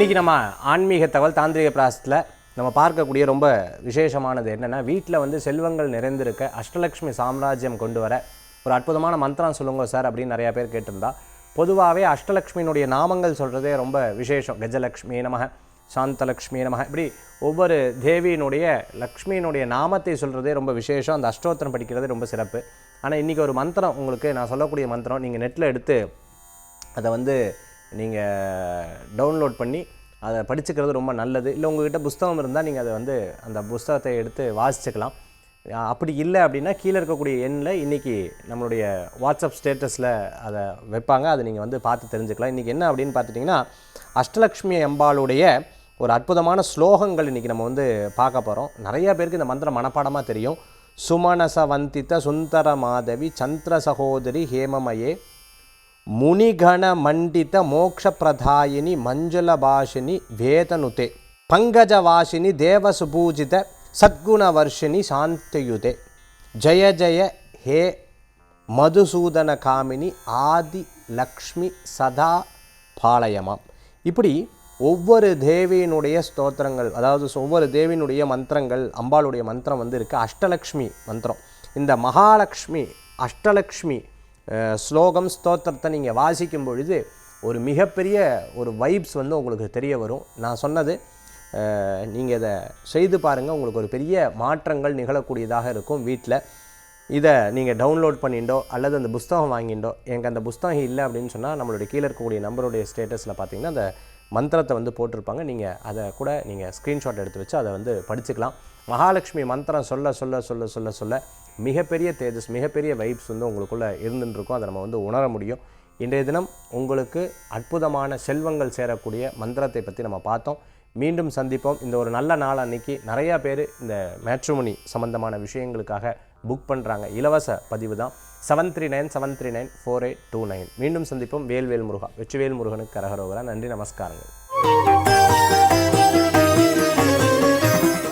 இன்றைக்கி நம்ம ஆன்மீக தகவல் தாந்திரிக பிராசத்தில் நம்ம பார்க்கக்கூடிய ரொம்ப விசேஷமானது என்னென்னா வீட்டில் வந்து செல்வங்கள் நிறைந்திருக்க அஷ்டலக்ஷ்மி சாம்ராஜ்யம் கொண்டு வர ஒரு அற்புதமான மந்திரம் சொல்லுங்க சார் அப்படின்னு நிறையா பேர் கேட்டிருந்தா. பொதுவாகவே அஷ்டலக்ஷ்மியினுடைய நாமங்கள் சொல்கிறதே ரொம்ப விசேஷம். கஜலக்ஷ்மி நமக சாந்தலக்ஷ்மி நமக. இப்படி ஒவ்வொரு தேவியினுடைய லக்ஷ்மியினுடைய நாமத்தை சொல்கிறதே ரொம்ப விசேஷம். அந்த அஷ்டோத்திரம் படிக்கிறதே ரொம்ப சிறப்பு. ஆனால் இன்றைக்கி ஒரு மந்திரம் உங்களுக்கு நான் சொல்லக்கூடிய மந்திரம் நீங்கள் நெட்டில் எடுத்து அதை வந்து நீங்கள் டவுன்லோட் பண்ணி அதை படிச்சுக்கிறது ரொம்ப நல்லது. இல்லை உங்ககிட்ட புஸ்தகம் இருந்தால் நீங்கள் அதை வந்து அந்த புஸ்தகத்தை எடுத்து வாசிச்சுக்கலாம். அப்படி இல்லை அப்படின்னா கீழே இருக்கக்கூடிய எண்ணில் இன்றைக்கி நம்மளுடைய வாட்ஸ்அப் ஸ்டேட்டஸில் அதை வைப்பாங்க. அதை நீங்கள் வந்து பார்த்து தெரிஞ்சுக்கலாம். இன்றைக்கி என்ன அப்படின்னு பார்த்துட்டிங்கன்னா அஷ்டலக்ஷ்மி அம்பாளுடைய ஒரு அற்புதமான ஸ்லோகங்கள் இன்றைக்கி நம்ம வந்து பார்க்க போகிறோம் நிறைய பேருக்கு இந்த மந்திரம் மனப்பாடமாக தெரியும். சுமனச வந்தித சுந்தர மாதவி சந்திர சகோதரி ஹேமமயே ಮುನಿಗಣ ಮಂಡಿತ ಮೋಕ್ಷ ಪ್ರದಾಯಿನಿ ಮಂಜುಳ ಭಾಷಿನಿ ವೇದನುತೆ ಪಂಕಜ ವಾಸಿನಿ ದೇವಸುಪೂಜಿತ ಸದ್ಗುಣ ವರ್ಷಿಣಿ ಶಾಂತಯುತೆ ಜಯ ಜಯ ಹೇ மதுசூதன காமினி ஆதி லக்ஷ்மி சதா பாளையமாம் இப்படி ஒவ்வொரு தேவியினுடைய ஸ்தோத்திரங்கள் அதாவது ஒவ்வொரு தேவியினுடைய மந்திரங்கள் அம்பாளுடைய மந்திரம் வந்து இருக்குது அஷ்டலக்ஷ்மி மந்திரம் இந்த மகாலக்ஷ்மி அஷ்டலக்ஷ்மி அஹ், ஸ்லோகம் ஸ்தோத்திரத்தை நீங்கள் வாசிக்கும் பொழுது ஒரு மிகப்பெரிய ஒரு வைப்ஸ் வந்து உங்களுக்கு தெரிய வரும். நான் சொன்னது நீங்கள் இதை செய்து பாருங்கள் உங்களுக்கு ஒரு பெரிய மாற்றங்கள் நிகழக்கூடியதாக இருக்கும் வீட்டில் இதை நீங்கள் டவுன்லோட் பண்ணிண்டோ அல்லது அந்த புஸ்தகம் வாங்கிண்டோ எனக்கு அந்த புஸ்தகம் இல்லை அப்படின்னு சொன்னால் நம்மளுடைய கீழே இருக்கக்கூடிய நம்பருடைய ஸ்டேட்டஸில் பார்த்தீங்கன்னா அந்த மந்திரத்தை வந்து போட்டிருப்பாங்க. நீங்கள் அதை கூட நீங்கள் ஸ்க்ரீன்ஷாட் எடுத்து வச்சு அதை வந்து படிச்சுக்கலாம். மகாலட்சுமி மந்திரம் சொல்ல சொல்ல சொல்ல சொல்ல சொல்ல மிகப்பெரிய தேஜஸ் மிகப்பெரிய வைப்ஸ் வந்து உங்களுக்குள்ளே இருந்துருக்கும் அதை நம்ம வந்து உணர முடியும். இன்றைய தினம் உங்களுக்கு அற்புதமான செல்வங்கள் சேரக்கூடிய மந்திரத்தை பற்றி நம்ம பார்த்தோம். மீண்டும் சந்திப்போம். இந்த ஒரு நல்ல நாள் அன்னைக்கு நிறையா பேர் இந்த மேட்ரிமோனி சம்பந்தமான விஷயங்களுக்காக புக் பண்ணுறாங்க இலவச பதிவு தான். Seven three nine seven three nine four eight two nine மீண்டும் சந்திப்போம். வேல்வேல் முருகா வெற்றிவேல் முருகனுக்கு கரகரோகரா. நன்றி நமஸ்காரங்கள்.